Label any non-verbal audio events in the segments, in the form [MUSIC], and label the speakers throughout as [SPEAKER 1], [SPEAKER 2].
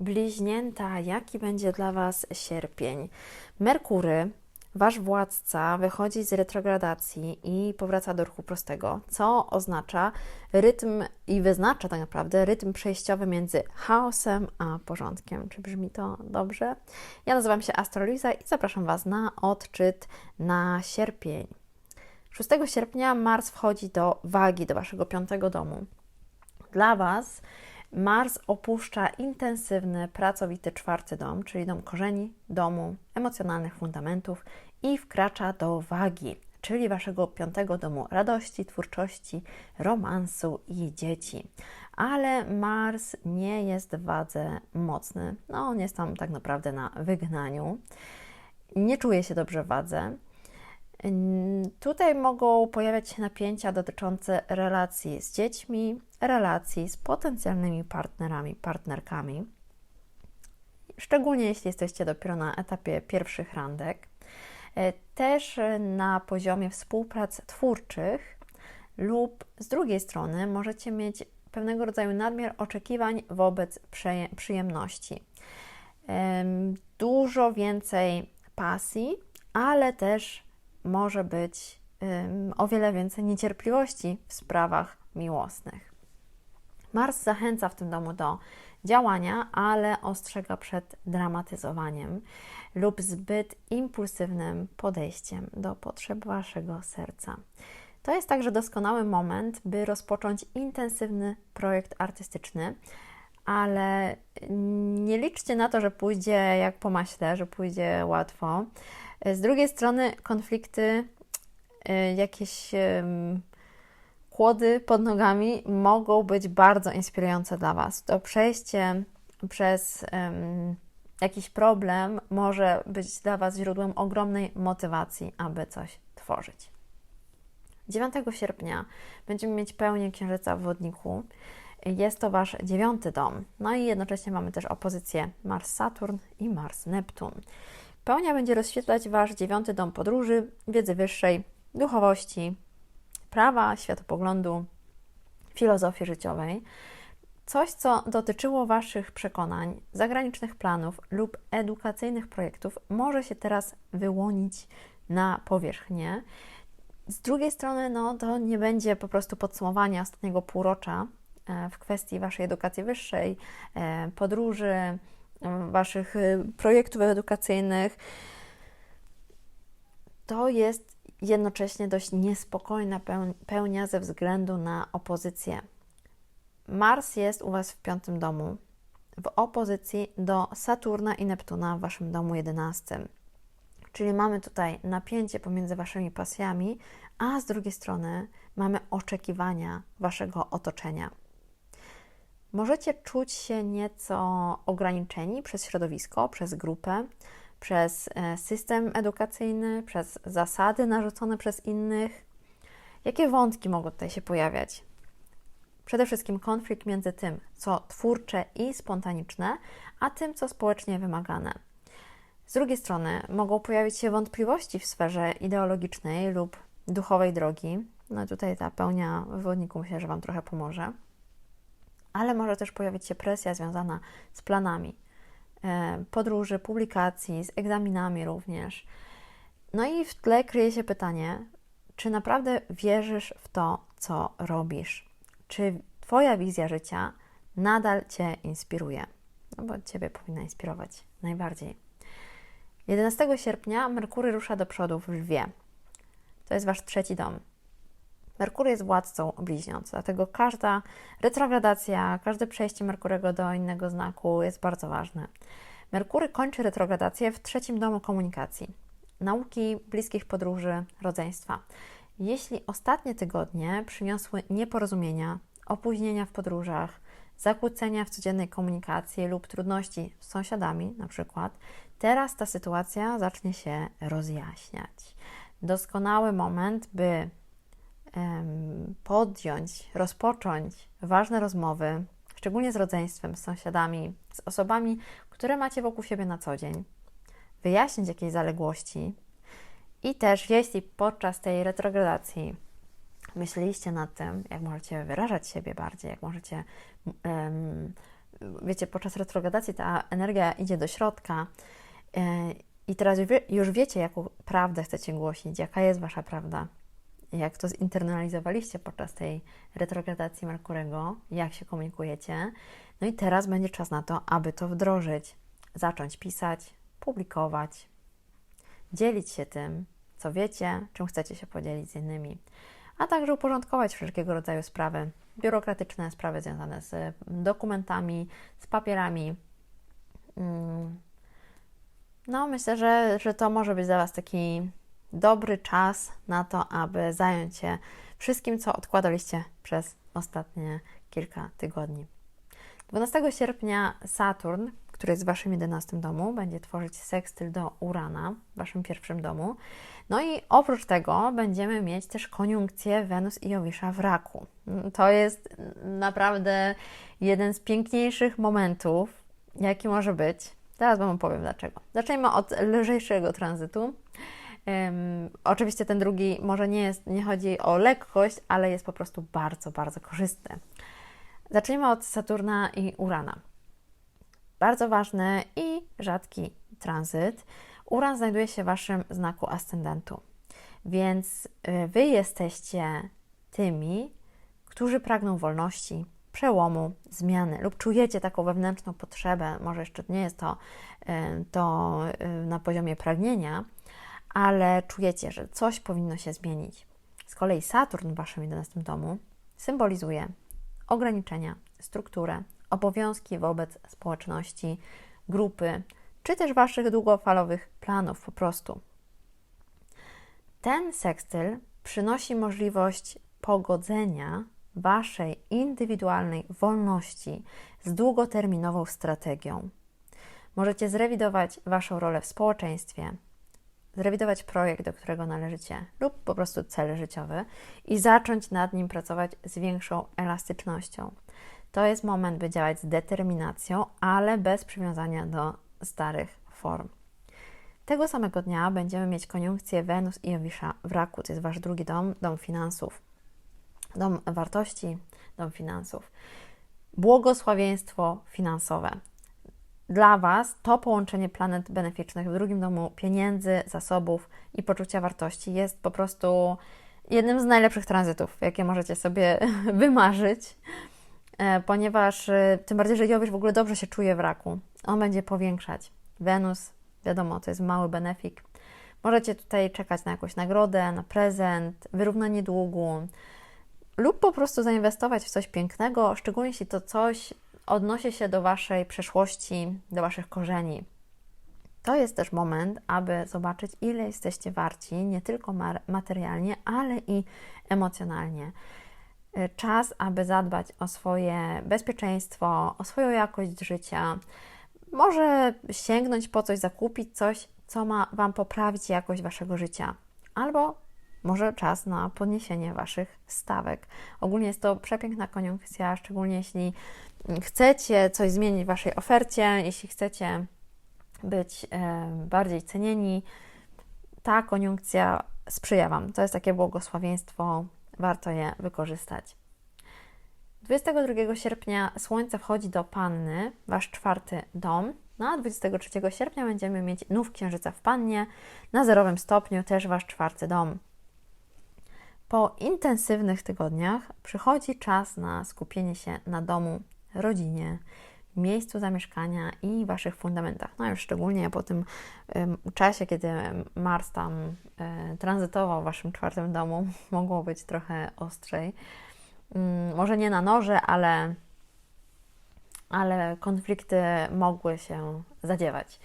[SPEAKER 1] Bliźnięta, jaki będzie dla Was sierpień? Merkury, Wasz władca, wychodzi z retrogradacji i powraca do ruchu prostego, co oznacza rytm i wyznacza tak naprawdę rytm przejściowy między chaosem a porządkiem. Czy brzmi to dobrze? Ja nazywam się Astroliza i zapraszam Was na odczyt na sierpień. 6 sierpnia Mars wchodzi do wagi, do Waszego piątego domu. Dla Was Mars opuszcza intensywny, pracowity czwarty dom, czyli dom korzeni, domu, emocjonalnych fundamentów i wkracza do wagi, czyli waszego piątego domu radości, twórczości, romansu i dzieci. Ale Mars nie jest w wadze mocny. No, on jest tam tak naprawdę na wygnaniu. Nie czuje się dobrze w wadze. Tutaj mogą pojawiać się napięcia dotyczące relacji z dziećmi, relacji z potencjalnymi partnerami, partnerkami, szczególnie jeśli jesteście dopiero na etapie pierwszych randek. E, też na poziomie współprac twórczych, lub z drugiej strony możecie mieć pewnego rodzaju nadmiar oczekiwań wobec przyjemności. Dużo więcej pasji, ale też może być o wiele więcej niecierpliwości w sprawach miłosnych. Mars zachęca w tym domu do działania, ale ostrzega przed dramatyzowaniem lub zbyt impulsywnym podejściem do potrzeb Waszego serca. To jest także doskonały moment, by rozpocząć intensywny projekt artystyczny, ale nie liczcie na to, że pójdzie jak po maśle, że pójdzie łatwo. Z drugiej strony konflikty, y, jakieś kłody pod nogami mogą być bardzo inspirujące dla Was. To przejście przez jakiś problem może być dla Was źródłem ogromnej motywacji, aby coś tworzyć. 9 sierpnia będziemy mieć pełnię Księżyca w Wodniku. Jest to Wasz dziewiąty dom. No i jednocześnie mamy też opozycję Mars-Saturn i Mars-Neptun. Pełnia będzie rozświetlać Wasz dziewiąty dom podróży, wiedzy wyższej, duchowości, prawa, światopoglądu, filozofii życiowej. Coś, co dotyczyło Waszych przekonań, zagranicznych planów lub edukacyjnych projektów, może się teraz wyłonić na powierzchnię. Z drugiej strony, no, to nie będzie po prostu podsumowanie ostatniego półrocza e, w kwestii Waszej edukacji wyższej, e, podróży, Waszych projektów edukacyjnych. To jest jednocześnie dość niespokojna pełnia ze względu na opozycję. Mars jest u Was w piątym domu, w opozycji do Saturna i Neptuna w Waszym domu jedenastym. Czyli mamy tutaj napięcie pomiędzy Waszymi pasjami, a z drugiej strony mamy oczekiwania Waszego otoczenia. Możecie czuć się nieco ograniczeni przez środowisko, przez grupę, przez e, system edukacyjny, przez zasady narzucone przez innych. Jakie wątki mogą tutaj się pojawiać? Przede wszystkim konflikt między tym, co twórcze i spontaniczne, a tym, co społecznie wymagane. Z drugiej strony mogą pojawić się wątpliwości w sferze ideologicznej lub duchowej drogi. No tutaj ta pełnia wywodniku myślę, że Wam trochę pomoże. Ale może też pojawić się presja związana z planami, E, podróży, publikacji, z egzaminami również. No i w tle kryje się pytanie, czy naprawdę wierzysz w to, co robisz? Czy Twoja wizja życia nadal Cię inspiruje? No bo Ciebie powinna inspirować najbardziej. 11 sierpnia Merkury rusza do przodu w Lwie. To jest Wasz trzeci dom. Merkury jest władcą bliźniąc, dlatego każda retrogradacja, każde przejście Merkurego do innego znaku jest bardzo ważne. Merkury kończy retrogradację w trzecim domu komunikacji, nauki, bliskich podróży, rodzeństwa. Jeśli ostatnie tygodnie przyniosły nieporozumienia, opóźnienia w podróżach, zakłócenia w codziennej komunikacji lub trudności z sąsiadami, na przykład, teraz ta sytuacja zacznie się rozjaśniać. Doskonały moment, by podjąć, rozpocząć ważne rozmowy, szczególnie z rodzeństwem, z sąsiadami, z osobami, które macie wokół siebie na co dzień, wyjaśnić jakieś zaległości. I też, jeśli podczas tej retrogradacji myśleliście nad tym, jak możecie wyrażać siebie bardziej, jak możecie wiecie, podczas retrogradacji ta energia idzie do środka e, i teraz już wiecie, jaką prawdę chcecie głosić, jaka jest Wasza prawda, jak to zinternalizowaliście podczas tej retrogradacji Merkurego, jak się komunikujecie. No i teraz będzie czas na to, aby to wdrożyć, zacząć pisać, publikować, dzielić się tym, co wiecie, czym chcecie się podzielić z innymi, a także uporządkować wszelkiego rodzaju sprawy biurokratyczne, sprawy związane z dokumentami, z papierami. Mm. No, myślę, że, że to może być dla Was taki dobry czas na to, aby zająć się wszystkim, co odkładaliście przez ostatnie kilka tygodni. 12 sierpnia Saturn, który jest w Waszym 11 domu, będzie tworzyć sekstyl do Urana w Waszym pierwszym domu. No i oprócz tego będziemy mieć też koniunkcję Wenus i Jowisza w raku. To jest naprawdę jeden z piękniejszych momentów, jaki może być. Teraz Wam opowiem dlaczego. Zacznijmy od lżejszego tranzytu. Um, oczywiście ten drugi może nie jest, nie chodzi o lekkość, ale jest po prostu bardzo, bardzo korzystny. Zacznijmy od Saturna i Urana. Bardzo ważny i rzadki tranzyt. Uran znajduje się w Waszym znaku ascendentu, więc y, Wy jesteście tymi, którzy pragną wolności, przełomu, zmiany lub czujecie taką wewnętrzną potrzebę, może jeszcze nie jest to, y, to y, na poziomie pragnienia, ale czujecie, że coś powinno się zmienić. Z kolei Saturn w Waszym 11 domu symbolizuje ograniczenia, strukturę, obowiązki wobec społeczności, grupy, czy też Waszych długofalowych planów po prostu. Ten sekstyl przynosi możliwość pogodzenia Waszej indywidualnej wolności z długoterminową strategią. Możecie zrewidować Waszą rolę w społeczeństwie, zrewidować projekt, do którego należycie, lub po prostu cel życiowy i zacząć nad nim pracować z większą elastycznością. To jest moment, by działać z determinacją, ale bez przywiązania do starych form. Tego samego dnia będziemy mieć koniunkcję Wenus i Jowisza w raku, to jest Wasz drugi dom, dom finansów, dom wartości, dom finansów. Błogosławieństwo finansowe. Dla Was to połączenie planet beneficznych w drugim domu pieniędzy, zasobów i poczucia wartości jest po prostu jednym z najlepszych tranzytów, jakie możecie sobie [LAUGHS] wymarzyć. E, ponieważ e, tym bardziej, że Jowisz w ogóle dobrze się czuje w raku. On będzie powiększać. Wenus, wiadomo, to jest mały benefik. Możecie tutaj czekać na jakąś nagrodę, na prezent, wyrównanie długu lub po prostu zainwestować w coś pięknego, szczególnie jeśli to coś odnosi się do Waszej przeszłości, do Waszych korzeni. To jest też moment, aby zobaczyć, ile jesteście warci, nie tylko materialnie, ale i emocjonalnie. Y, czas, aby zadbać o swoje bezpieczeństwo, o swoją jakość życia. Może sięgnąć po coś, zakupić coś, co ma Wam poprawić jakość Waszego życia, albo może czas na podniesienie Waszych stawek. Ogólnie jest to przepiękna koniunkcja, szczególnie jeśli chcecie coś zmienić w Waszej ofercie, jeśli chcecie być bardziej cenieni. Ta koniunkcja sprzyja Wam. To jest takie błogosławieństwo warto je wykorzystać. 22 sierpnia Słońce wchodzi do Panny, wasz czwarty dom. No a 23 sierpnia będziemy mieć nów księżyca w Pannie, na zerowym stopniu też wasz czwarty dom. Po intensywnych tygodniach przychodzi czas na skupienie się na domu, rodzinie, miejscu zamieszkania i Waszych fundamentach. No już szczególnie po tym czasie, kiedy Mars tam e, tranzytował w Waszym czwartym domu, [LAUGHS] mogło być trochę ostrzej. Mm, może nie na noże, ale, ale konflikty mogły się zadziewać.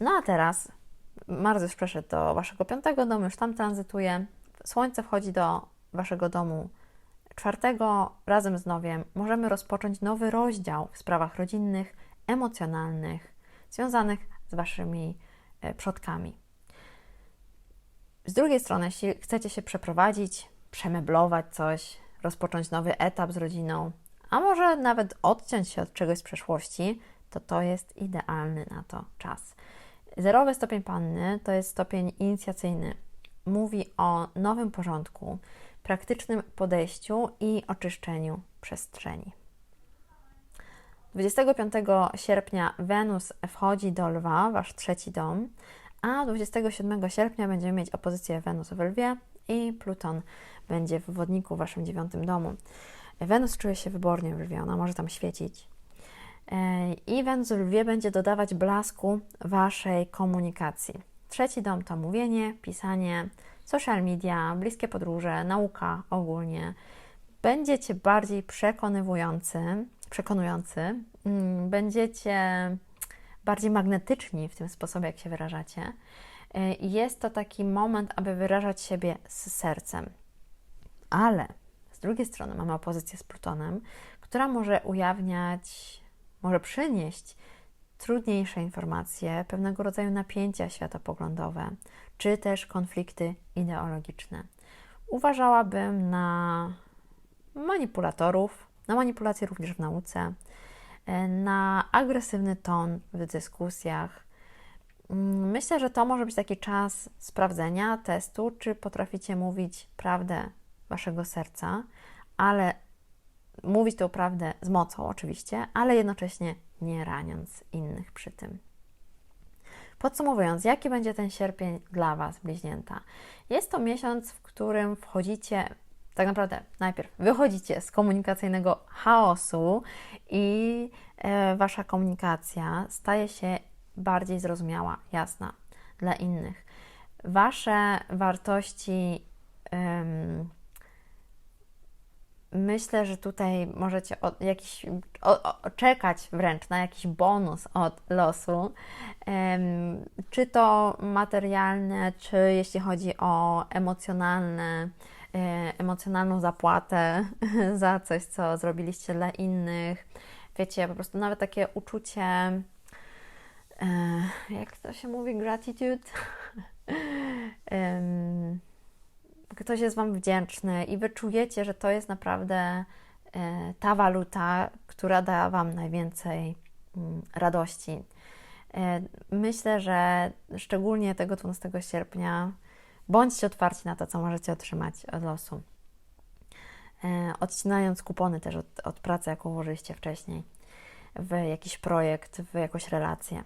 [SPEAKER 1] No a teraz Mars już przeszedł do Waszego piątego domu, już tam tranzytuje. Słońce wchodzi do Waszego domu czwartego razem z nowiem możemy rozpocząć nowy rozdział w sprawach rodzinnych, emocjonalnych, związanych z Waszymi e, przodkami. Z drugiej strony, jeśli chcecie się przeprowadzić, przemeblować coś, rozpocząć nowy etap z rodziną, a może nawet odciąć się od czegoś z przeszłości, to to jest idealny na to czas. Zerowy stopień panny to jest stopień inicjacyjny. Mówi o nowym porządku, praktycznym podejściu i oczyszczeniu przestrzeni. 25 sierpnia Wenus wchodzi do Lwa, wasz trzeci dom, a 27 sierpnia będziemy mieć opozycję Wenus w Lwie i Pluton będzie w wodniku w waszym dziewiątym domu. Wenus czuje się wybornie w Lwie, ona może tam świecić. E, I Wenus w Lwie będzie dodawać blasku waszej komunikacji. Trzeci dom to mówienie, pisanie, social media, bliskie podróże, nauka ogólnie. Będziecie bardziej przekonywujący, przekonujący, mm, będziecie bardziej magnetyczni w tym sposobie, jak się wyrażacie. Jest to taki moment, aby wyrażać siebie z sercem. Ale z drugiej strony mamy opozycję z Plutonem, która może ujawniać, może przynieść trudniejsze informacje, pewnego rodzaju napięcia światopoglądowe, czy też konflikty ideologiczne. Uważałabym na manipulatorów, na manipulacje również w nauce, na agresywny ton w dyskusjach. Myślę, że to może być taki czas sprawdzenia, testu, czy potraficie mówić prawdę waszego serca, ale mówić tę prawdę z mocą oczywiście, ale jednocześnie nie raniąc innych przy tym. Podsumowując, jaki będzie ten sierpień dla Was, bliźnięta? Jest to miesiąc, w którym wchodzicie, tak naprawdę najpierw wychodzicie z komunikacyjnego chaosu i e, Wasza komunikacja staje się bardziej zrozumiała, jasna dla innych. Wasze wartości myślę, że tutaj możecie od, jakiś, o, o, czekać wręcz na jakiś bonus od losu, czy to materialne, czy jeśli chodzi o emocjonalne, e, emocjonalną zapłatę [LAUGHS] za coś, co zrobiliście dla innych. Wiecie, po prostu nawet takie uczucie, e, jak to się mówi, gratitude. [LAUGHS] ktoś jest Wam wdzięczny i Wy czujecie, że to jest naprawdę e, ta waluta, która da Wam najwięcej mm, radości. E, myślę, że szczególnie tego 12 sierpnia bądźcie otwarci na to, co możecie otrzymać od losu. E, odcinając kupony też od, od pracy, jaką włożyliście wcześniej w jakiś projekt, w jakąś relację.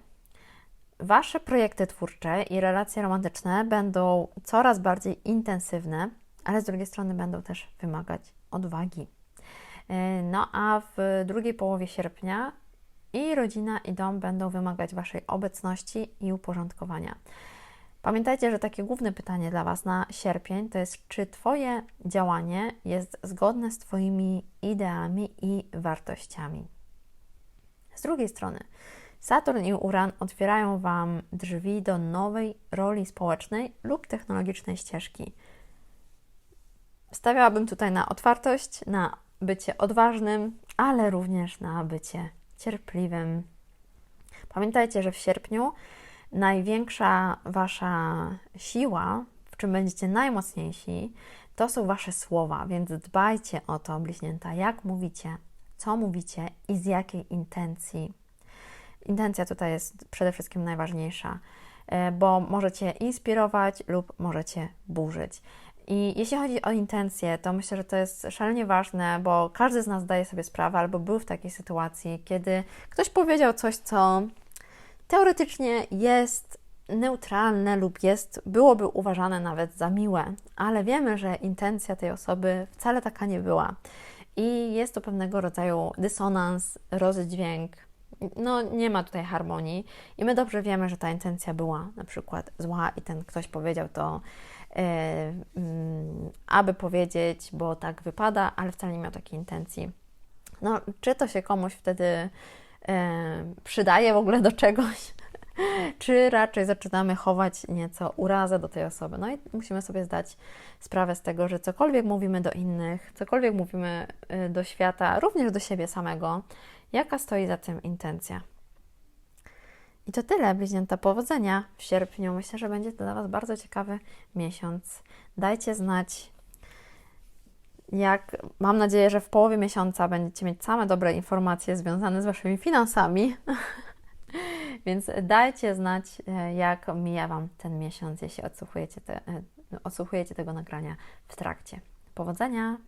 [SPEAKER 1] Wasze projekty twórcze i relacje romantyczne będą coraz bardziej intensywne, ale z drugiej strony będą też wymagać odwagi. E, no a w drugiej połowie sierpnia i rodzina, i dom będą wymagać Waszej obecności i uporządkowania. Pamiętajcie, że takie główne pytanie dla Was na sierpień to jest, czy Twoje działanie jest zgodne z Twoimi ideami i wartościami. Z drugiej strony, Saturn i Uran otwierają Wam drzwi do nowej roli społecznej lub technologicznej ścieżki. Stawiałabym tutaj na otwartość, na bycie odważnym, ale również na bycie cierpliwym. Pamiętajcie, że w sierpniu największa Wasza siła, w czym będziecie najmocniejsi, to są Wasze słowa, więc dbajcie o to, bliźnięta, jak mówicie, co mówicie i z jakiej intencji Intencja tutaj jest przede wszystkim najważniejsza, e, bo możecie inspirować lub możecie burzyć. I jeśli chodzi o intencje, to myślę, że to jest szalenie ważne, bo każdy z nas zdaje sobie sprawę albo był w takiej sytuacji, kiedy ktoś powiedział coś, co teoretycznie jest neutralne lub jest, byłoby uważane nawet za miłe, ale wiemy, że intencja tej osoby wcale taka nie była. I jest to pewnego rodzaju dysonans, rozdźwięk, no nie ma tutaj harmonii i my dobrze wiemy, że ta intencja była na przykład zła i ten ktoś powiedział to, e, mm, aby powiedzieć, bo tak wypada, ale wcale nie miał takiej intencji. No, czy to się komuś wtedy e, przydaje w ogóle do czegoś, czy raczej zaczynamy chować nieco urazę do tej osoby. No i musimy sobie zdać sprawę z tego, że cokolwiek mówimy do innych, cokolwiek mówimy e, do świata, również do siebie samego, Jaka stoi za tym intencja? I to tyle, bliźnięta powodzenia w sierpniu. Myślę, że będzie to dla Was bardzo ciekawy miesiąc. Dajcie znać, jak mam nadzieję, że w połowie miesiąca będziecie mieć same dobre informacje związane z Waszymi finansami. [LAUGHS] Więc dajcie znać, e, jak mija Wam ten miesiąc, jeśli odsłuchujecie, te, e, odsłuchujecie tego nagrania w trakcie. Powodzenia!